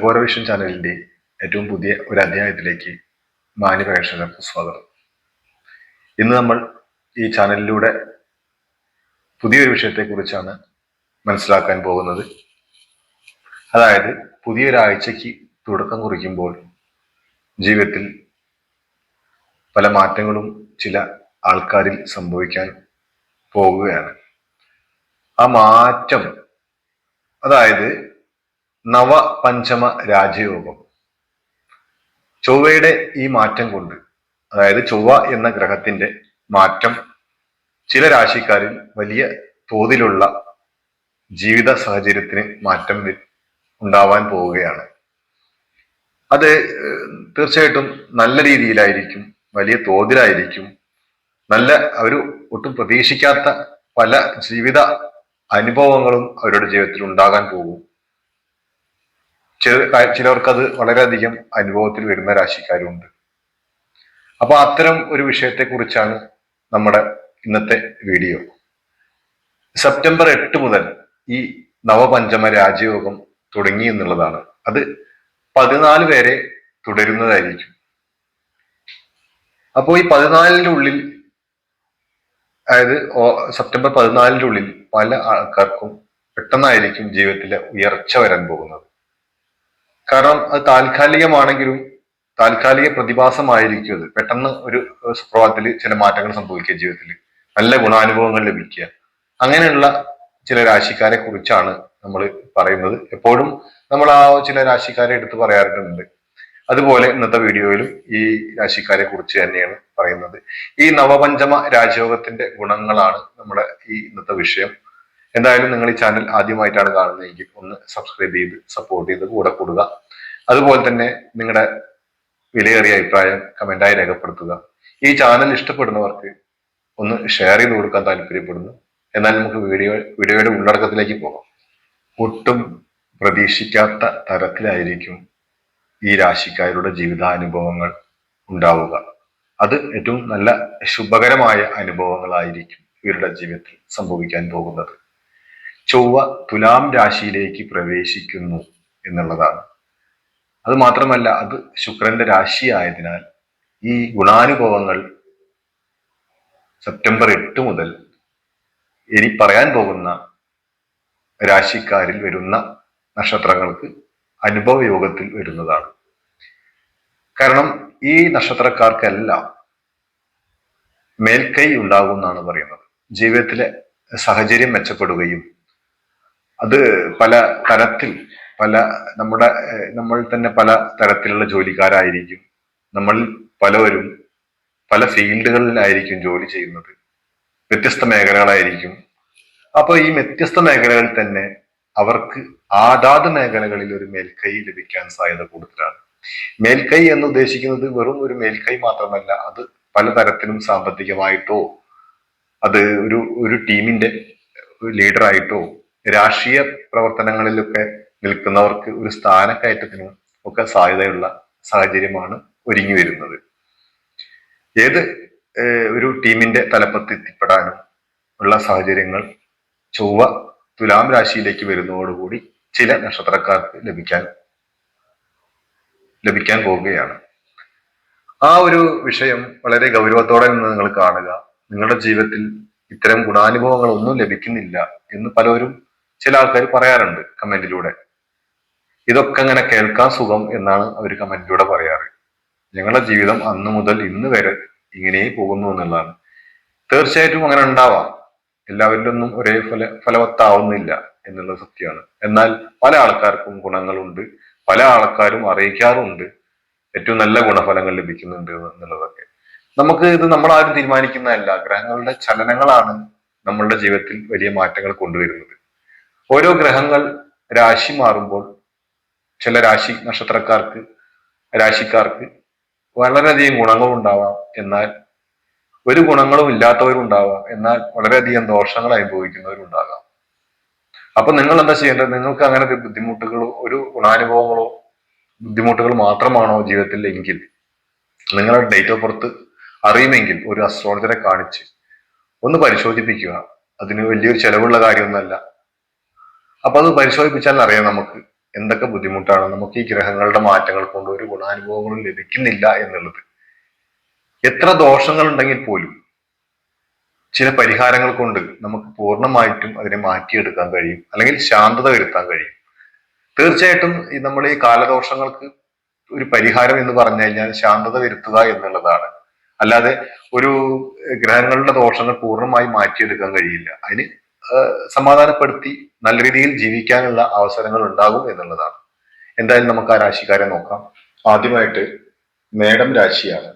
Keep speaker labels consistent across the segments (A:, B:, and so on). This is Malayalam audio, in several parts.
A: അഗോരവിഷൻ ചാനലിന്റെ ഏറ്റവും പുതിയ ഒരു അധ്യായത്തിലേക്ക് മാന്യ പ്രേക്ഷകർക്ക് സ്വാഗതം. ഇന്ന് നമ്മൾ ഈ ചാനലിലൂടെ പുതിയൊരു വിഷയത്തെക്കുറിച്ചാണ് മനസ്സിലാക്കാൻ പോകുന്നത്. അതായത് പുതിയൊരാഴ്ചയ്ക്ക് തുടക്കം കുറിക്കുമ്പോൾ ജീവിതത്തിൽ പല മാറ്റങ്ങളും ചില ആൾക്കാരിൽ സംഭവിക്കാൻ പോകുകയാണ്. ആ മാറ്റം അതായത് നവപഞ്ചമ രാജയോഗം. ചൊവ്വയുടെ ഈ മാറ്റം കൊണ്ട് അതായത് ചൊവ്വ എന്ന ഗ്രഹത്തിന്റെ മാറ്റം ചില രാശിക്കാരിൽ വലിയ തോതിലുള്ള ജീവിത സാഹചര്യത്തിന് മാറ്റം ഉണ്ടാവാൻ പോവുകയാണ്. അത് തീർച്ചയായിട്ടും നല്ല രീതിയിലായിരിക്കും വലിയ തോതിലായിരിക്കും. നല്ല അവർ ഒട്ടും പ്രതീക്ഷിക്കാത്ത പല ജീവിത അനുഭവങ്ങളും അവരുടെ ജീവിതത്തിൽ ഉണ്ടാകാൻ പോകും. ചില ചിലർക്ക് അത് വളരെയധികം അനുഭവത്തിൽ വരുന്ന രാശിക്കാരുമുണ്ട് അപ്പൊ അത്തരം ഒരു വിഷയത്തെ കുറിച്ചാണ് നമ്മുടെ ഇന്നത്തെ വീഡിയോ. സെപ്റ്റംബർ എട്ട് മുതൽ ഈ നവപഞ്ചമ രാജയോഗം തുടങ്ങി എന്നുള്ളതാണ്. അത് പതിനാല് പേരെ തുടരുന്നതായിരിക്കും. അപ്പോൾ ഈ പതിനാലിന്റെ ഉള്ളിൽ അതായത് സെപ്റ്റംബർ പതിനാലിന്റെ ഉള്ളിൽ പല ആൾക്കാർക്കും പെട്ടെന്നായിരിക്കും ജീവിതത്തിലെ ഉയർച്ച വരാൻ പോകുന്നത്. കാരണം അത് താൽക്കാലികമാണെങ്കിലും താൽക്കാലിക പ്രതിഭാസമായിരിക്കും അത് പെട്ടെന്ന് ഒരു സുപ്രഭാതത്തിൽ ചില മാറ്റങ്ങൾ സംഭവിക്കുക ജീവിതത്തിൽ. നല്ല ഗുണാനുഭവങ്ങൾ ലഭിക്കുക. അങ്ങനെയുള്ള ചില രാശിക്കാരെ കുറിച്ചാണ് നമ്മൾ പറയുന്നത്. എപ്പോഴും നമ്മൾ ആ ചില രാശിക്കാരെ എടുത്ത് പറയാറുണ്ട്. അതുപോലെ ഇന്നത്തെ വീഡിയോയിലും ഈ രാശിക്കാരെ കുറിച്ച് തന്നെയാണ് പറയുന്നത്. ഈ നവപഞ്ചമ രാജയോഗത്തിന്റെ ഗുണങ്ങളാണ് നമ്മുടെ ഈ ഇന്നത്തെ വിഷയം. എന്തായാലും നിങ്ങൾ ഈ ചാനൽ ആദ്യമായിട്ടാണ് കാണുന്നതെങ്കിൽ ഒന്ന് സബ്സ്ക്രൈബ് ചെയ്ത് സപ്പോർട്ട് ചെയ്ത് കൂടെ കൂടുക. അതുപോലെ തന്നെ നിങ്ങളുടെ വിലയേറിയ അഭിപ്രായം കമന്റായി രേഖപ്പെടുത്തുക. ഈ ചാനൽ ഇഷ്ടപ്പെടുന്നവർക്ക് ഒന്ന് ഷെയർ ചെയ്ത് കൊടുക്കാൻ താല്പര്യപ്പെടുന്നു. എന്നാൽ നമുക്ക് വീഡിയോ വീഡിയോയുടെ ഉള്ളടക്കത്തിലേക്ക് പോകാം. ഒട്ടും പ്രതീക്ഷിക്കാത്ത തരത്തിലായിരിക്കും ഈ രാശിക്കാരുടെ ജീവിതാനുഭവങ്ങൾ ഉണ്ടാവുക. അത് ഏറ്റവും നല്ല ശുഭകരമായ അനുഭവങ്ങളായിരിക്കും ഇവരുടെ ജീവിതത്തിൽ സംഭവിക്കാൻ പോകുന്നത്. ചൊവ്വ തുലാം രാശിയിലേക്ക് പ്രവേശിക്കുന്നു എന്നുള്ളതാണ്. അത് മാത്രമല്ല അത് ശുക്രന്റെ രാശി ആയതിനാൽ ഈ ഗുണാനുഭവങ്ങൾ സെപ്റ്റംബർ എട്ട് മുതൽ ഇനി പറയാൻ പോകുന്ന രാശിക്കാരിൽ വരുന്ന നക്ഷത്രങ്ങൾക്ക് അനുഭവ യോഗത്തിൽ വരുന്നതാണ്. കാരണം ഈ നക്ഷത്രക്കാർക്കെല്ലാം മേൽക്കൈ ഉണ്ടാകുമെന്നാണ് പറയുന്നത്. ജീവിതത്തിലെ സാഹചര്യം മെച്ചപ്പെടുകയും അത് പല തരത്തിൽ പല നമ്മുടെ നമ്മൾ തന്നെ പല തരത്തിലുള്ള ജോലിക്കാരായിരിക്കും. നമ്മൾ പലവരും പല ഫീൽഡുകളിലായിരിക്കും ജോലി ചെയ്യുന്നത്. വ്യത്യസ്ത മേഖലകളായിരിക്കും. അപ്പോൾ ഈ വ്യത്യസ്ത മേഖലകളിൽ തന്നെ അവർക്ക് ആദാത് മേഖലകളിൽ ഒരു മേൽക്കൈ ലഭിക്കാൻ സാധ്യത കൂടുതലാണ്. മേൽക്കൈ എന്ന് ഉദ്ദേശിക്കുന്നത് വെറും ഒരു മേൽക്കൈ മാത്രമല്ല അത് പലതരത്തിലും സാമ്പത്തികമായിട്ടോ അത് ഒരു ഒരു ടീമിന്റെ ലീഡറായിട്ടോ രാഷ്ട്രീയ പ്രവർത്തനങ്ങളിലൊക്കെ നിൽക്കുന്നവർക്ക് ഒരു സ്ഥാനക്കയറ്റത്തിനും ഒക്കെ സാധ്യതയുള്ള സാഹചര്യമാണ് ഒരുങ്ങി വരുന്നത്. ഏത് ഒരു ടീമിന്റെ തലപ്പത്ത് എത്തിപ്പെടാനും ഉള്ള സാഹചര്യങ്ങൾ ചൊവ്വ തുലാം രാശിയിലേക്ക് വരുന്നതോടുകൂടി ചില നക്ഷത്രക്കാർക്ക് ലഭിക്കാൻ ലഭിക്കാൻ പോവുകയാണ്. ആ ഒരു വിഷയം വളരെ ഗൗരവത്തോടെ നിന്ന് നിങ്ങൾ കാണുക. നിങ്ങളുടെ ജീവിതത്തിൽ ഇത്തരം ഗുണാനുഭവങ്ങൾ ഒന്നും ലഭിക്കുന്നില്ല എന്ന് പലരും ചില ആൾക്കാർ പറയാറുണ്ട് കമന്റിലൂടെ. ഇതൊക്കെ അങ്ങനെ കേൾക്കാൻ സുഖം എന്നാണ് അവർ കമന്റിലൂടെ പറയാറ്. ഞങ്ങളുടെ ജീവിതം അന്ന് മുതൽ ഇന്ന് വരെ ഇങ്ങനെ പോകുന്നു എന്നുള്ളതാണ്. തീർച്ചയായിട്ടും അങ്ങനെ ഉണ്ടാവാം. എല്ലാവരിലൊന്നും ഒരേ ഫല ഫലവത്താവുന്നില്ല എന്നുള്ള സത്യമാണ്. എന്നാൽ പല ആൾക്കാർക്കും ഗുണങ്ങളുണ്ട്. പല ആൾക്കാരും അറിയിക്കാറുണ്ട് ഏറ്റവും നല്ല ഗുണഫലങ്ങൾ ലഭിക്കുന്നുണ്ട് എന്നുള്ളതൊക്കെ. നമുക്ക് ഇത് നമ്മൾ ആരും തീരുമാനിക്കുന്നതല്ല ഗ്രഹങ്ങളുടെ ചലനങ്ങളാണ് നമ്മളുടെ ജീവിതത്തിൽ വലിയ മാറ്റങ്ങൾ കൊണ്ടുവരുന്നത്. ഓരോ ഗ്രഹങ്ങൾ രാശി മാറുമ്പോൾ ചില രാശി നക്ഷത്രക്കാർക്ക് രാശിക്കാർക്ക് വളരെയധികം ഗുണങ്ങളുണ്ടാവാം. എന്നാൽ ഒരു ഗുണങ്ങളും ഇല്ലാത്തവരും ഉണ്ടാവാം എന്നാൽ വളരെയധികം ദോഷങ്ങൾ അനുഭവിക്കുന്നവരുണ്ടാകാം. അപ്പൊ നിങ്ങൾ എന്താ ചെയ്യേണ്ടത്? നിങ്ങൾക്ക് അങ്ങനത്തെ ബുദ്ധിമുട്ടുകളോ ഒരു ഗുണാനുഭവങ്ങളോ ബുദ്ധിമുട്ടുകൾ മാത്രമാണോ ജീവിതത്തിൽ എങ്കിൽ നിങ്ങളുടെ ഡേറ്റ് ഓഫ് ബർത്ത് അറിയുമെങ്കിൽ ഒരു അസ്ട്രോളജറെ കാണിച്ച് ഒന്ന് പരിശോധിപ്പിക്കുക. അതിന് വലിയൊരു ചെലവുള്ള കാര്യമൊന്നുമല്ല. അപ്പൊ അത് പരിശോധിപ്പിച്ചാൽ അറിയാം നമുക്ക് എന്തൊക്കെ ബുദ്ധിമുട്ടാണ്. നമുക്ക് ഈ ഗ്രഹങ്ങളുടെ മാറ്റങ്ങൾ കൊണ്ട് ഒരു ഗുണാനുഭവങ്ങളും ലഭിക്കുന്നില്ല എന്നുള്ളത്. എത്ര ദോഷങ്ങൾ ഉണ്ടെങ്കിൽ പോലും ചില പരിഹാരങ്ങൾ കൊണ്ട് നമുക്ക് പൂർണമായിട്ടും അതിനെ മാറ്റിയെടുക്കാൻ കഴിയും. അല്ലെങ്കിൽ ശാന്തത വരുത്താൻ കഴിയും. തീർച്ചയായിട്ടും നമ്മൾ ഈ കാലദോഷങ്ങൾക്ക് ഒരു പരിഹാരം എന്ന് പറഞ്ഞു കഴിഞ്ഞാൽ ശാന്തത വരുത്തുക എന്നുള്ളതാണ്. അല്ലാതെ ഒരു ഗ്രഹങ്ങളുടെ ദോഷങ്ങൾ പൂർണമായി മാറ്റിയെടുക്കാൻ കഴിയില്ല. അതിന് സമാധാനപ്പെടുത്തി നല്ല രീതിയിൽ ജീവിക്കാനുള്ള അവസരങ്ങൾ ഉണ്ടാകും എന്നുള്ളതാണ്. എന്തായാലും നമുക്ക് ആ രാശിക്കാരെ നോക്കാം. ആദ്യമായിട്ട് മേടം രാശിയാണ്.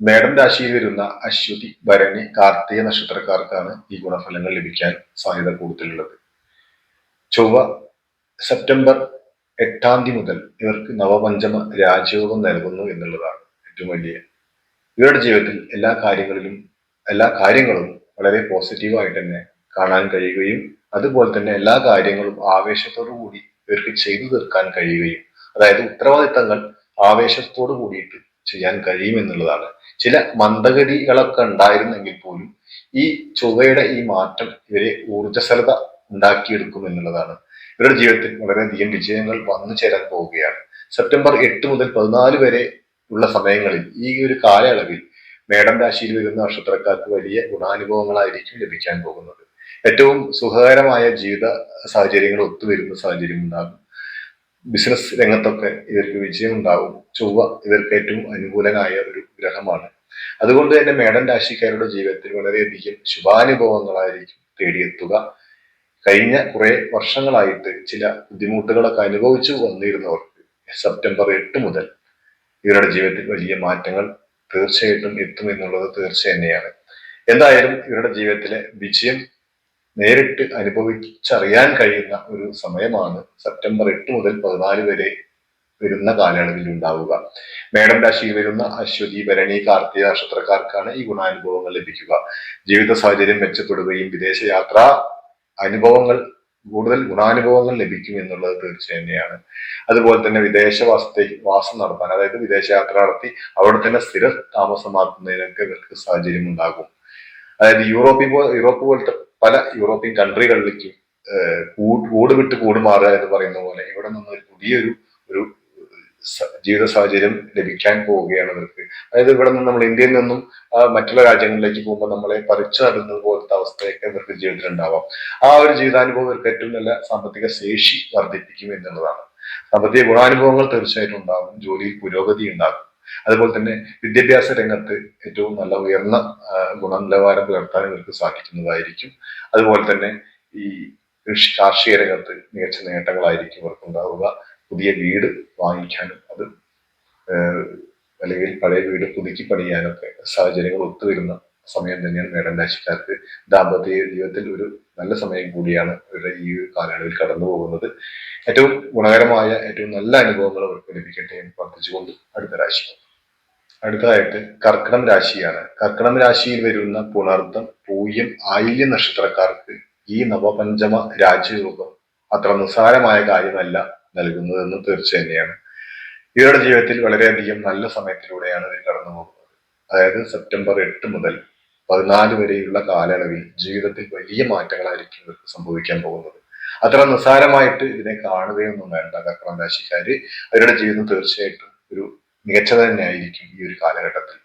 A: മേടം രാശിയിൽ വരുന്ന അശ്വതി ഭരണി കാർത്തിക നക്ഷത്രക്കാർക്കാണ് ഈ ഗുണഫലങ്ങൾ ലഭിക്കാൻ സാധ്യത കൂടുതലുള്ളത്. ചൊവ്വ സെപ്റ്റംബർ എട്ടാം തീയതി മുതൽ ഇവർക്ക് നവപഞ്ചമ രാജയോഗം നൽകുന്നു എന്നുള്ളതാണ് ഏറ്റവും വലിയ ഇവരുടെ ജീവിതത്തിൽ എല്ലാ കാര്യങ്ങളിലും എല്ലാ കാര്യങ്ങളും വളരെ പോസിറ്റീവായിട്ട് തന്നെ കാണാൻ കഴിയുകയും അതുപോലെ തന്നെ എല്ലാ കാര്യങ്ങളും ആവേശത്തോടു കൂടി ഇവർക്ക് ചെയ്തു തീർക്കാൻ കഴിയുകയും. അതായത് ഉത്തരവാദിത്തങ്ങൾ ആവേശത്തോടു കൂടിയിട്ട് ചെയ്യാൻ കഴിയും എന്നുള്ളതാണ്. ചില മന്ദഗതികളൊക്കെ ഉണ്ടായിരുന്നെങ്കിൽ പോലും ഈ ചൊവ്വയുടെ ഈ മാറ്റം ഇവരെ ഊർജസ്വലത ഉണ്ടാക്കിയെടുക്കും എന്നുള്ളതാണ്. ഇവരുടെ ജീവിതത്തിൽ വളരെയധികം വിജയങ്ങൾ വന്നു ചേരാൻ പോവുകയാണ്. സെപ്റ്റംബർ എട്ട് മുതൽ പതിനാല് വരെ ഉള്ള സമയങ്ങളിൽ ഈ ഒരു കാലയളവിൽ മേടം രാശിയിൽ വരുന്ന നക്ഷത്രക്കാർക്ക് വലിയ ഗുണാനുഭവങ്ങളായിരിക്കും ലഭിക്കാൻ പോകുന്നത്. ഏറ്റവും സുഖകരമായ ജീവിത സാഹചര്യങ്ങൾ ഒത്തുവരുന്ന സാഹചര്യം ഉണ്ടാകും ബിസിനസ് രംഗത്തൊക്കെ ഇവർക്ക് വിജയം ഉണ്ടാവും ചൊവ്വ ഇവർക്ക് ഏറ്റവും അനുകൂലനായ ഒരു ഗ്രഹമാണ്. അതുകൊണ്ട് തന്നെ മേടൻ രാശിക്കാരുടെ ജീവിതത്തിൽ വളരെയധികം ശുഭാനുഭവങ്ങളായിരിക്കും തേടിയെത്തുക. കഴിഞ്ഞ കുറെ വർഷങ്ങളായിട്ട് ചില ബുദ്ധിമുട്ടുകളൊക്കെ അനുഭവിച്ചു വന്നിരുന്നവർക്ക് സെപ്റ്റംബർ എട്ട് മുതൽ ഇവരുടെ ജീവിതത്തിൽ വലിയ മാറ്റങ്ങൾ തീർച്ചയായിട്ടും എത്തുമെന്നുള്ളത് തീർച്ച തന്നെയാണ്. എന്തായാലും ഇവരുടെ ജീവിതത്തിലെ വിജയം നേരിട്ട് അനുഭവിച്ചറിയാൻ കഴിയുന്ന ഒരു സമയമാണ് സെപ്റ്റംബർ എട്ട് മുതൽ പതിനാല് വരെ വരുന്ന കാലയളവിൽ ഉണ്ടാവുക. മേഡം രാശിയിൽ വരുന്ന അശ്വതി ഭരണി കാർത്തിക നക്ഷത്രക്കാർക്കാണ് ഈ ഗുണാനുഭവങ്ങൾ ലഭിക്കുക. ജീവിത സാഹചര്യം മെച്ചപ്പെടുകയും വിദേശ യാത്രാ അനുഭവങ്ങൾ കൂടുതൽ ഗുണാനുഭവങ്ങൾ ലഭിക്കും എന്നുള്ളത് തീർച്ച തന്നെയാണ്. അതുപോലെ തന്നെ വിദേശവാസത്തെ വാസം നടത്താൻ അതായത് വിദേശയാത്ര നടത്തി അവിടെ തന്നെ സ്ഥിര താമസമാക്കുന്നതിനൊക്കെ ഇവർക്ക് സാഹചര്യം ഉണ്ടാകും. അതായത് യൂറോപ്പിൽ യൂറോപ്പ് പോലത്തെ പല യൂറോപ്യൻ കൺട്രികളിലേക്ക് കൂട് വിട്ട് കൂട് മാറുക എന്ന് പറയുന്ന പോലെ ഇവിടെ നിന്ന് ഒരു പുതിയൊരു ഒരു ജീവിത സാഹചര്യം ലഭിക്കാൻ പോവുകയാണ് ഇവർക്ക് അതായത് ഇവിടെ നിന്ന് നമ്മൾ ഇന്ത്യയിൽ നിന്നും മറ്റുള്ള രാജ്യങ്ങളിലേക്ക് പോകുമ്പോൾ നമ്മളെ പറിച്ചു നടുന്നത് പോലത്തെ അവസ്ഥയൊക്കെ ഇവർക്ക് ജീവിതത്തിൽ ഉണ്ടാവാം. ആ ഒരു ജീവിതാനുഭവം ഇവർക്ക് ഏറ്റവും നല്ല സാമ്പത്തിക ശേഷി വർദ്ധിപ്പിക്കും എന്നുള്ളതാണ്. സാമ്പത്തിക ഗുണാനുഭവങ്ങൾ തീർച്ചയായിട്ടും ഉണ്ടാകും. ജോലിയിൽ പുരോഗതി ഉണ്ടാകും. അതുപോലെ തന്നെ വിദ്യാഭ്യാസ രംഗത്ത് ഏറ്റവും നല്ല ഉയർന്ന ഗുണനിലവാരം പുലർത്താൻ ഇവർക്ക് സാധിക്കുന്നതായിരിക്കും. അതുപോലെ തന്നെ ഈ കൃഷി കാർഷിക രംഗത്ത് മികച്ച നേട്ടങ്ങളായിരിക്കും ഇവർക്ക് ഉണ്ടാവുക പുതിയ വീട് വാങ്ങിക്കാനും അത് അല്ലെങ്കിൽ പഴയ വീട് പുതുക്കി പണിയാനൊക്കെ സാഹചര്യങ്ങൾ ഒത്തുവരുന്ന സമയം തന്നെയാണ് മേടൻ രാശിക്കാർക്ക് ദാമ്പത്യ ജീവിതത്തിൽ ഒരു നല്ല സമയം കൂടിയാണ് ഇവരുടെ ഈ ഒരു കാലയളവിൽ കടന്നു പോകുന്നത്. ഏറ്റവും ഗുണകരമായ ഏറ്റവും നല്ല അനുഭവങ്ങൾ അവർക്ക് ലഭിക്കട്ടെ എന്ന് പ്രാർത്ഥിച്ചുകൊണ്ട് അടുത്ത രാശി. അടുത്തതായിട്ട് കർക്കിടം രാശിയാണ്. കർക്കിടം രാശിയിൽ വരുന്ന പുണർത്തം പൂയം ആയില്യ നക്ഷത്രക്കാർക്ക് ഈ നവപഞ്ചമ രാജ്യരൂപം അത്ര നിസ്സാരമായ കാര്യമല്ല നൽകുന്നതെന്ന് തീർച്ച തന്നെയാണ്. ഇവരുടെ ജീവിതത്തിൽ വളരെയധികം നല്ല സമയത്തിലൂടെയാണ് ഇവർ കടന്നു പോകുന്നത്. അതായത് സെപ്റ്റംബർ എട്ട് മുതൽ പതിനാല് വരെയുള്ള കാലയളവിൽ ജീവിതത്തിൽ വലിയ മാറ്റങ്ങളായിരിക്കും സംഭവിക്കാൻ പോകുന്നത്. അത്ര നിസ്സാരമായിട്ട് ഇതിനെ കാണുകയൊന്നും വേണ്ട. കക്രം രാശിക്കാര് അവരുടെ ജീവിതം തീർച്ചയായിട്ടും ഒരു മികച്ചത് തന്നെയായിരിക്കും ഈ ഒരു കാലഘട്ടത്തിൽ.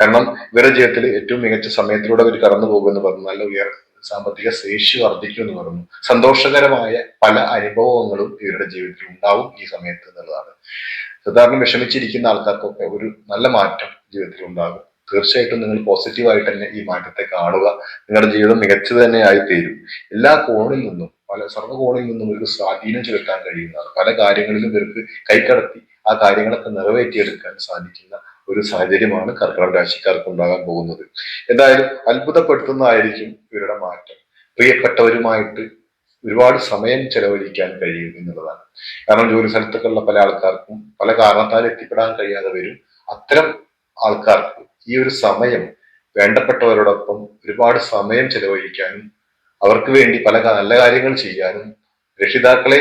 A: കാരണം ഇവരുടെ ജീവിതത്തിൽ ഏറ്റവും മികച്ച സമയത്തിലൂടെ അവർ കടന്നു പോകുമെന്ന് പറഞ്ഞു. നല്ല ഉയർ സാമ്പത്തിക ശേഷി വർദ്ധിക്കുമെന്ന് പറഞ്ഞു. സന്തോഷകരമായ പല അനുഭവങ്ങളും ഇവരുടെ ജീവിതത്തിൽ ഉണ്ടാവും ഈ സമയത്ത് എന്നുള്ളതാണ്. സാധാരണ വിഷമിച്ചിരിക്കുന്ന ആൾക്കാർക്കൊക്കെ ഒരു നല്ല മാറ്റം ജീവിതത്തിൽ ഉണ്ടാകും. തീർച്ചയായിട്ടും നിങ്ങൾ പോസിറ്റീവായിട്ട് തന്നെ ഈ മാറ്റത്തെ കാണുക. നിങ്ങളുടെ ജീവിതം മികച്ചത് തന്നെ തീരും എല്ലാ കോണിൽ നിന്നും പല സർവ കോണിൽ നിന്നും ഒരു സ്വാധീനം ചെലുത്താൻ കഴിയുന്നതാണ്. പല കാര്യങ്ങളിലും ഇവർക്ക് കൈക്കടത്തി ആ കാര്യങ്ങളൊക്കെ നിറവേറ്റിയെടുക്കാൻ സാധിക്കുന്ന ഒരു സാഹചര്യമാണ് കർക്കിടക രാശിക്കാർക്ക് ഉണ്ടാകാൻ പോകുന്നത്. എന്തായാലും അത്ഭുതപ്പെടുത്തുന്നതായിരിക്കും ഇവരുടെ മാറ്റം. പ്രിയപ്പെട്ടവരുമായിട്ട് ഒരുപാട് സമയം ചെലവഴിക്കാൻ കഴിയും എന്നുള്ളതാണ്. കാരണം ജോലി സ്ഥലത്തൊക്കെ ഉള്ള പല ആൾക്കാർക്കും പല കാരണത്താൽ എത്തിപ്പെടാൻ കഴിയാതെ വരും. അത്തരം ആൾക്കാർക്ക് ഈ ഒരു സമയം വേണ്ടപ്പെട്ടവരോടൊപ്പം ഒരുപാട് സമയം ചെലവഴിക്കാനും അവർക്ക് വേണ്ടി പല നല്ല കാര്യങ്ങൾ ചെയ്യാനും രക്ഷിതാക്കളെ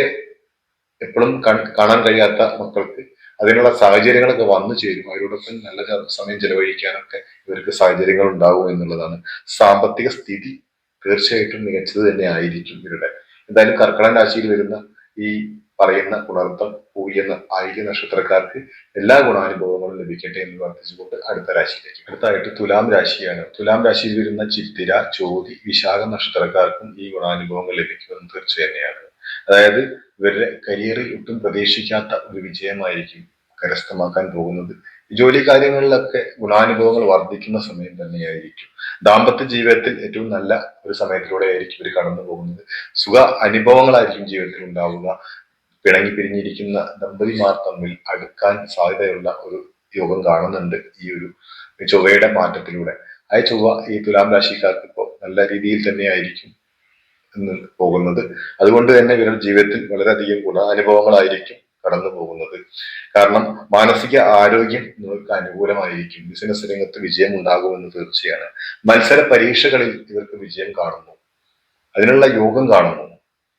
A: എപ്പോഴും കാണാൻ കഴിയാത്ത മക്കൾക്ക് അതിനുള്ള സാഹചര്യങ്ങളൊക്കെ വന്നു ചേരും. അവരോടൊപ്പം നല്ല സമയം ചെലവഴിക്കാനൊക്കെ ഇവർക്ക് സാഹചര്യങ്ങൾ ഉണ്ടാവും എന്നുള്ളതാണ്. സാമ്പത്തിക സ്ഥിതി തീർച്ചയായിട്ടും മികച്ചത് തന്നെ ആയിരിക്കും ഇവരുടെ. എന്തായാലും കർക്കിടക രാശിയിൽ വരുന്ന ഈ പറയുന്ന പുണർത്തം പൂയെന്ന ആയില്യ നക്ഷത്രക്കാർക്ക് എല്ലാ ഗുണാനുഭവങ്ങളും ലഭിക്കട്ടെ എന്ന് പ്രാർത്ഥിച്ചുകൊണ്ട് അടുത്ത രാശിയിലേക്ക്. അടുത്തായിട്ട് തുലാം രാശിയാണ്. തുലാം രാശിയിൽ വരുന്ന ചിത്തിര ചോതി വിശാഖ നക്ഷത്രക്കാർക്കും ഈ ഗുണാനുഭവങ്ങൾ ലഭിക്കുമെന്ന് തീർച്ച തന്നെയാണ്. അതായത് ഇവരുടെ കരിയറിൽ ഒട്ടും പ്രതീക്ഷിക്കാത്ത ഒരു വിജയമായിരിക്കും കരസ്ഥമാക്കാൻ പോകുന്നത്. ജോലി കാര്യങ്ങളിലൊക്കെ ഗുണാനുഭവങ്ങൾ വർദ്ധിക്കുന്ന സമയം തന്നെയായിരിക്കും. ദാമ്പത്യ ജീവിതത്തിൽ ഏറ്റവും നല്ല ഒരു സമയത്തിലൂടെ ആയിരിക്കും ഇവർ കടന്നു പോകുന്നത് സുഖ അനുഭവങ്ങളായിരിക്കും ജീവിതത്തിൽ ഉണ്ടാവുക. പിണങ്ങി പിരിഞ്ഞിരിക്കുന്ന ദമ്പതിമാർ തമ്മിൽ അടുക്കാൻ സാധ്യതയുള്ള ഒരു യോഗം കാണുന്നുണ്ട് ഈ ഒരു ചൊവ്വയുടെ മാറ്റത്തിലൂടെ. ആ ചൊവ്വ ഈ തുലാം രാശിക്കാർക്ക് ഇപ്പോൾ നല്ല രീതിയിൽ തന്നെയായിരിക്കും പോകുന്നത്. അതുകൊണ്ട് തന്നെ ഇവരുടെ ജീവിതത്തിൽ വളരെയധികം ഗുണാനുഭവങ്ങളായിരിക്കും കടന്നു പോകുന്നത്. കാരണം മാനസിക ആരോഗ്യം നിങ്ങൾക്ക് അനുകൂലമായിരിക്കും. ബിസിനസ് രംഗത്ത് വിജയം ഉണ്ടാകുമെന്ന് തീർച്ചയാണ്. മത്സര പരീക്ഷകളിൽ ഇവർക്ക് വിജയം കാണുന്നു. അതിനുള്ള യോഗം കാണുന്നു.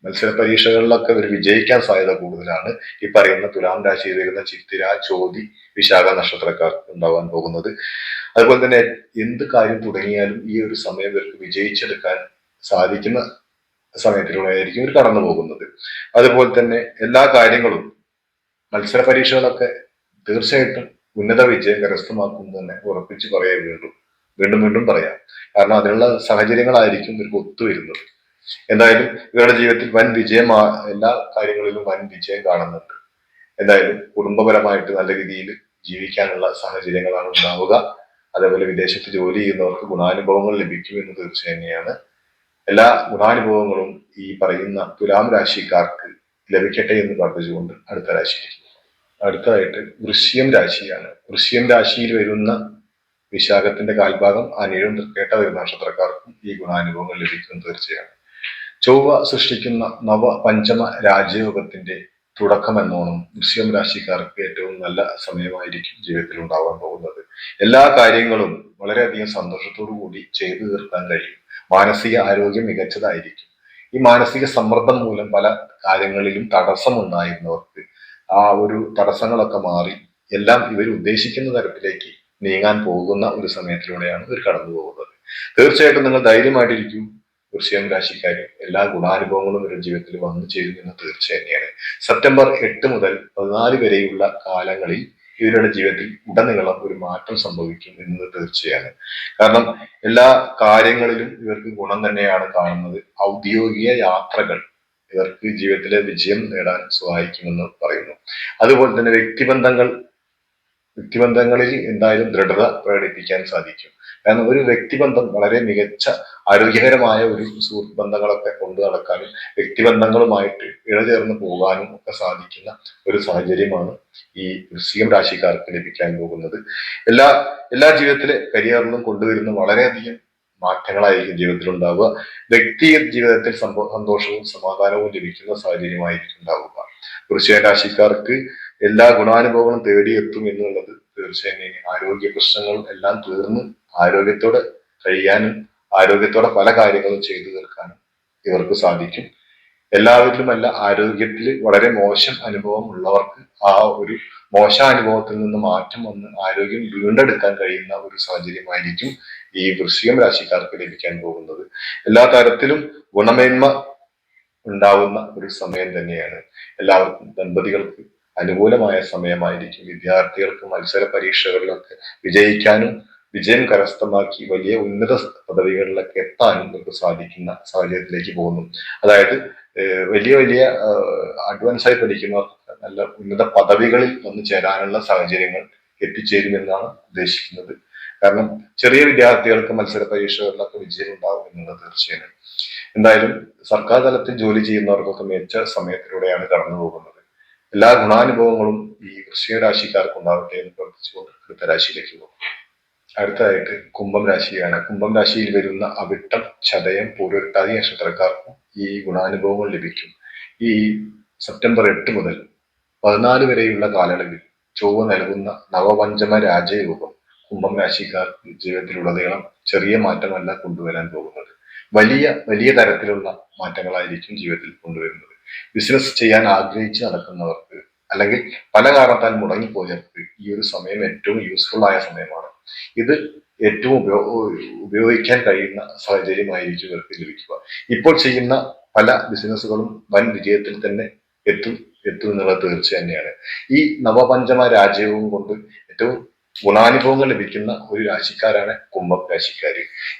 A: മത്സര പരീക്ഷകളിലൊക്കെ ഇവർ വിജയിക്കാൻ സാധ്യത കൂടുതലാണ്. ഈ പറയുന്ന തുലാം രാശിയിൽ വരുന്ന ചിത്തിര ചോതി വിശാഖ നക്ഷത്രക്കാർ ഉണ്ടാവാൻ പോകുന്നത്. അതുപോലെ തന്നെ എന്ത് കാര്യം തുടങ്ങിയാലും ഈ ഒരു സമയം ഇവർക്ക് വിജയിച്ചെടുക്കാൻ സാധിക്കുന്ന സമയത്തിലൂടെ ആയിരിക്കും ഇവർ കടന്നു പോകുന്നത്. അതുപോലെ തന്നെ എല്ലാ കാര്യങ്ങളും മത്സര പരീക്ഷകളൊക്കെ തീർച്ചയായിട്ടും ഉന്നത വിജയം കരസ്ഥമാക്കും തന്നെ ഉറപ്പിച്ച് പറയാൻ വീണ്ടും വീണ്ടും വീണ്ടും പറയാം. കാരണം അതിനുള്ള സാഹചര്യങ്ങളായിരിക്കും ഇവർക്ക് ഒത്തുവരുന്നത്. എന്തായാലും ഇവരുടെ ജീവിതത്തിൽ വൻ വിജയം എല്ലാ കാര്യങ്ങളിലും വൻ വിജയം കാണുന്നുണ്ട്. എന്തായാലും കുടുംബപരമായിട്ട് നല്ല രീതിയിൽ ജീവിക്കാനുള്ള സാഹചര്യങ്ങളാണ് ഉണ്ടാവുക. അതേപോലെ വിദേശത്ത് ജോലി ചെയ്യുന്നവർക്ക് ഗുണാനുഭവങ്ങൾ ലഭിക്കുമെന്ന് തീർച്ച തന്നെയാണ്. എല്ലാ ഗുണാനുഭവങ്ങളും ഈ പറയുന്ന തുലാം രാശിക്കാർക്ക് ലഭിക്കട്ടെ എന്ന് പ്രാർത്ഥിച്ചുകൊണ്ട് അടുത്ത രാശി. അടുത്തതായിട്ട് വൃശ്യം രാശിയാണ്. വൃശ്യം രാശിയിൽ വരുന്ന വിശാഖത്തിന്റെ കാൽഭാഗം അനിഴും തൃക്കേട്ട വരുന്ന നക്ഷത്രക്കാർക്കും ഈ ഗുണാനുഭവങ്ങൾ ലഭിക്കുന്നത് തീർച്ചയാണ് ചൊവ്വ സൃഷ്ടിക്കുന്ന നവ പഞ്ചമ രാജയോഗത്തിന്റെ തുടക്കമെന്നോണം വൃശ്യം രാശിക്കാർക്ക് ഏറ്റവും നല്ല സമയമായിരിക്കും ജീവിതത്തിൽ ഉണ്ടാവാൻ പോകുന്നത്. എല്ലാ കാര്യങ്ങളും വളരെയധികം സന്തോഷത്തോടു കൂടി ചെയ്തു തീർക്കാൻ കഴിയും. മാനസിക ആരോഗ്യം മികച്ചതായിരിക്കും. ഈ മാനസിക സമ്മർദ്ദം മൂലം പല കാര്യങ്ങളിലും തടസ്സമുണ്ടായിരുന്നവർക്ക് ആ ഒരു തടസ്സങ്ങളൊക്കെ മാറി എല്ലാം ഇവർ ഉദ്ദേശിക്കുന്ന തരത്തിലേക്ക് നീങ്ങാൻ പോകുന്ന ഒരു സമയത്തിലൂടെയാണ് ഇവർ കടന്നു പോകുന്നത് തീർച്ചയായിട്ടും നിങ്ങൾ ധൈര്യമായിട്ടിരിക്കും. വൃശ്ചികം രാശിക്കാർ എല്ലാ ഗുണാനുഭവങ്ങളും ഇവരുടെ ജീവിതത്തിൽ വന്നു ചേരുമെന്ന് തീർച്ച തന്നെയാണ്. സെപ്റ്റംബർ എട്ട് മുതൽ പതിനാല് വരെയുള്ള കാലങ്ങളിൽ ഇവരുടെ ജീവിതത്തിൽ ഉടനീളം ഒരു മാറ്റം സംഭവിക്കും എന്നത് തീർച്ചയാണ്. കാരണം എല്ലാ കാര്യങ്ങളിലും ഇവർക്ക് ഗുണം തന്നെയാണ് കാണുന്നത്. ഔദ്യോഗിക യാത്രകൾ ഇവർക്ക് ജീവിതത്തിലെ വിജയം നേടാൻ സഹായിക്കുമെന്ന് പറയുന്നു. അതുപോലെ തന്നെ വ്യക്തിബന്ധങ്ങൾ വ്യക്തിബന്ധങ്ങളിൽ എന്തായാലും ദൃഢത പ്രകടിപ്പിക്കാൻ സാധിക്കും. കാരണം ഒരു വ്യക്തിബന്ധം വളരെ മികച്ച ആരോഗ്യകരമായ ഒരു സുഹൃത്ത് ബന്ധങ്ങളൊക്കെ കൊണ്ടു നടക്കാനും വ്യക്തിബന്ധങ്ങളുമായിട്ട് ഇഴചേർന്ന് പോകാനും ഒക്കെ സാധിക്കുന്ന ഒരു സാഹചര്യമാണ് ഈ വൃശ്ചികം രാശിക്കാർക്ക് ലഭിക്കാൻ പോകുന്നത്. എല്ലാ എല്ലാ ജീവിതത്തിലെ കരിയറിലും കൊണ്ടുവരുന്ന വളരെയധികം മാറ്റങ്ങളായിരിക്കും ജീവിതത്തിൽ ഉണ്ടാവുക വ്യക്തി ജീവിതത്തിൽ സന്തോഷവും സമാധാനവും ലഭിക്കുന്ന സാഹചര്യമായിരിക്കും ഉണ്ടാവുക. വൃശ്ചിക രാശിക്കാർക്ക് എല്ലാ ഗുണാനുഭവങ്ങളും തേടിയെത്തും എന്നുള്ളത് തീർച്ചയായും ആരോഗ്യ പ്രശ്നങ്ങൾ എല്ലാം തീർന്ന് ആരോഗ്യത്തോടെ കഴിയാനും ആരോഗ്യത്തോടെ പല കാര്യങ്ങളും ചെയ്തു തീർക്കാനും ഇവർക്ക് സാധിക്കും. എല്ലാവരിലുമല്ല ആരോഗ്യത്തിൽ വളരെ മോശം അനുഭവം ഉള്ളവർക്ക് ആ ഒരു മോശ അനുഭവത്തിൽ നിന്ന് മാറ്റം വന്ന് ആരോഗ്യം വീണ്ടെടുക്കാൻ കഴിയുന്ന ഒരു സാഹചര്യമായിരിക്കും ഈ വൃശ്ചികം രാശിക്കാർക്ക് ലഭിക്കാൻ പോകുന്നത്. എല്ലാ തരത്തിലും ഗുണമേന്മ ഉണ്ടാവുന്ന ഒരു സമയം തന്നെയാണ്. എല്ലാവർക്കും ദമ്പതികൾക്ക് അനുകൂലമായ സമയമായിരിക്കും. വിദ്യാർത്ഥികൾക്ക് മത്സര പരീക്ഷകളിലൊക്കെ വിജയിക്കാനും വിജയം കരസ്ഥമാക്കി വലിയ ഉന്നത പദവികളിലൊക്കെ എത്താനും നമുക്ക് സാധിക്കുന്ന സാഹചര്യത്തിലേക്ക് പോകുന്നു. അതായത് വലിയ വലിയ അഡ്വാൻസ് ആയി പഠിക്കുന്നവർ നല്ല ഉന്നത പദവികളിൽ വന്നു ചേരാനുള്ള സാഹചര്യങ്ങൾ എത്തിച്ചേരുമെന്നാണ് ഉദ്ദേശിക്കുന്നത്. കാരണം ചെറിയ വിദ്യാർത്ഥികൾക്ക് മത്സര പരീക്ഷകളിലൊക്കെ വിജയം ഉണ്ടാകും എന്നുള്ളത് തീർച്ചയായും എന്തായാലും സർക്കാർ തലത്തിൽ ജോലി ചെയ്യുന്നവർക്കൊക്കെ മികച്ച സമയത്തിലൂടെയാണ് കടന്നു പോകുന്നത്. എല്ലാ ഗുണാനുഭവങ്ങളും ഈ വൃശ്ചിക രാശിക്കാർക്ക് ഉണ്ടാവട്ടെ എന്ന് പ്രവർത്തിച്ചുകൊണ്ട് അടുത്ത രാശിയിലേക്ക് പോകും അടുത്തതായിട്ട് കുംഭം രാശിയാണ്. കുംഭം രാശിയിൽ വരുന്ന അവിട്ടം ചതയം പൂരട്ടാതി നക്ഷത്രക്കാർക്കും ഈ ഗുണാനുഭവങ്ങൾ ലഭിക്കും. ഈ സെപ്റ്റംബർ എട്ട് മുതൽ പതിനാല് വരെയുള്ള കാലയളവിൽ ചൊവ്വ നൽകുന്ന നവപഞ്ചമ രാജയോഗം കുംഭം രാശിക്കാർ ജീവിതത്തിലുടനീളം ചെറിയ മാറ്റമല്ല കൊണ്ടുവരാൻ പോകുന്നത്. വലിയ വലിയ തരത്തിലുള്ള മാറ്റങ്ങളായിരിക്കും ജീവിതത്തിൽ കൊണ്ടുവരുന്നത്. ബിസിനസ് ചെയ്യാൻ ആഗ്രഹിച്ച് നടക്കുന്നവർക്ക് അല്ലെങ്കിൽ പല കാരണത്താൽ മുടങ്ങിപ്പോയവർക്ക് ഈ ഒരു സമയം ഏറ്റവും യൂസ്ഫുൾ ആയ സമയമാണ്. ഇത് ഏറ്റവും ഉപയോഗിക്കാൻ കഴിയുന്ന സാഹചര്യമായിരിക്കും ഇവർക്ക് ലഭിക്കുക. ഇപ്പോൾ ചെയ്യുന്ന പല ബിസിനസ്സുകളും വൻ വിജയത്തിൽ തന്നെ എത്തും എത്തും എന്നുള്ളത് തീർച്ച തന്നെയാണ്. ഈ നവപഞ്ചമ രാജ്യവും കൊണ്ട് ഏറ്റവും ഗുണാനുഭവങ്ങൾ ലഭിക്കുന്ന ഒരു രാശിക്കാരാണ് കുംഭം രാശിക്കാർ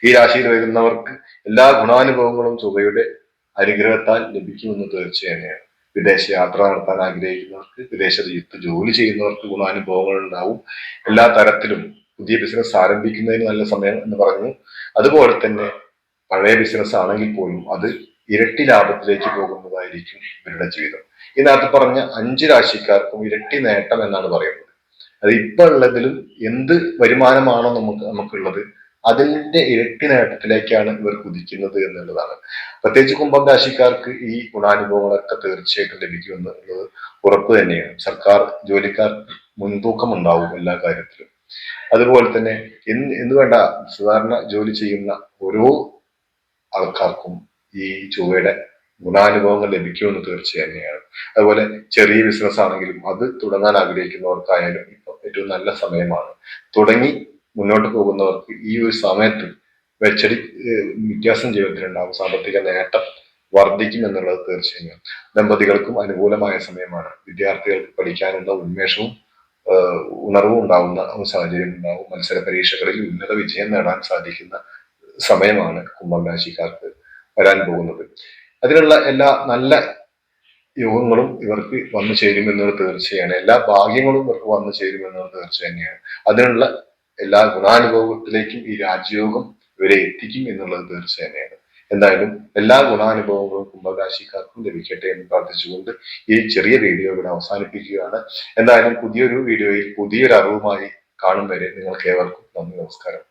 A: ഈ രാശിയിൽ വരുന്നവർക്ക് എല്ലാ ഗുണാനുഭവങ്ങളും ചൊവ്വയുടെ അനുഗ്രഹത്താൽ ലഭിക്കുമെന്ന് തീർച്ച തന്നെയാണ്. വിദേശ യാത്ര നടത്താൻ ആഗ്രഹിക്കുന്നവർക്ക് വിദേശ രാജ്യത്ത് ജോലി ചെയ്യുന്നവർക്ക് ഗുണാനുഭവങ്ങൾ ഉണ്ടാവും. എല്ലാ തരത്തിലും പുതിയ ബിസിനസ് ആരംഭിക്കുന്നതിന് നല്ല സമയം എന്ന് പറഞ്ഞു. അതുപോലെ തന്നെ പഴയ ബിസിനസ് ആണെങ്കിൽ പോലും അത് ഇരട്ടി ലാഭത്തിലേക്ക് പോകുന്നതായിരിക്കും ഇവരുടെ ജീവിതം. ഇതിനകത്ത് പറഞ്ഞ അഞ്ച് രാശിക്കാർക്കും ഇരട്ടി നേട്ടം എന്നാണ് പറയുന്നത്. അത് ഇപ്പൊ ഉള്ളതിലും എന്ത് വരുമാനമാണോ നമുക്ക് നമുക്കുള്ളത് അതിന്റെ ഇരട്ടി നേട്ടത്തിലേക്കാണ് ഇവർ കുതിക്കുന്നത് എന്നുള്ളതാണ്. പ്രത്യേകിച്ച് കുംഭം രാശിക്കാർക്ക് ഈ ഗുണാനുഭവങ്ങളൊക്കെ തീർച്ചയായിട്ടും ലഭിക്കുമെന്നുള്ളത് ഉറപ്പ് തന്നെയാണ്. സർക്കാർ ജോലിക്കാർ മുൻതൂക്കം ഉണ്ടാവും എല്ലാ കാര്യത്തിലും. അതുപോലെ തന്നെ എന്ന് എന്ന് വേണ്ട? സാധാരണ ജോലി ചെയ്യുന്ന ഓരോ ആൾക്കാർക്കും ഈ ചൊവ്വയുടെ ഗുണാനുഭവങ്ങൾ ലഭിക്കുമെന്ന് തീർച്ചയായും അതുപോലെ ചെറിയ ബിസിനസ് ആണെങ്കിലും അത് തുടങ്ങാൻ ആഗ്രഹിക്കുന്നവർക്കായാലും ഇപ്പൊ ഏറ്റവും നല്ല സമയമാണ്. തുടങ്ങി മുന്നോട്ട് പോകുന്നവർക്ക് ഈ ഒരു സമയത്ത് വെച്ചടി വ്യത്യാസം ജീവിതത്തിലുണ്ടാകും സാമ്പത്തിക നേട്ടം വർദ്ധിക്കും എന്നുള്ളത് തീർച്ചയായും. ദമ്പതികൾക്കും അനുകൂലമായ സമയമാണ്. വിദ്യാർത്ഥികൾക്ക് പഠിക്കാനുള്ള ഉന്മേഷവും ഉണർവും ഉണ്ടാവുന്ന സാഹചര്യം ഉണ്ടാവും. മത്സര പരീക്ഷകളിൽ ഉന്നത വിജയം നേടാൻ സാധിക്കുന്ന സമയമാണ് കുംഭം രാശിക്കാർക്ക് വരാൻ പോകുന്നത്. അതിനുള്ള എല്ലാ നല്ല യോഗങ്ങളും ഇവർക്ക് വന്നു ചേരുമെന്നത് തീർച്ചയാണ്. എല്ലാ ഭാഗ്യങ്ങളും ഇവർക്ക് വന്നു ചേരുമെന്നത് തീർച്ച തന്നെയാണ്. അതിനുള്ള എല്ലാ ഗുണാനുഭവത്തിലേക്കും ഈ രാജയോഗം ഇവരെ എത്തിക്കും എന്നുള്ളത് തീർച്ച തന്നെയാണ്. എന്തായാലും എല്ലാ ഗുണാനുഭവങ്ങളും കുംഭരാശിക്കാർക്കും ലഭിക്കട്ടെ എന്ന് പ്രാർത്ഥിച്ചുകൊണ്ട് ഈ ചെറിയ വീഡിയോ ഇവിടെ അവസാനിപ്പിക്കുകയാണ്. എന്തായാലും പുതിയൊരു വീഡിയോയിൽ പുതിയൊരു അറിവുമായി കാണും വരെ നിങ്ങൾക്ക് ഏവർക്കും നന്ദി നമസ്കാരം.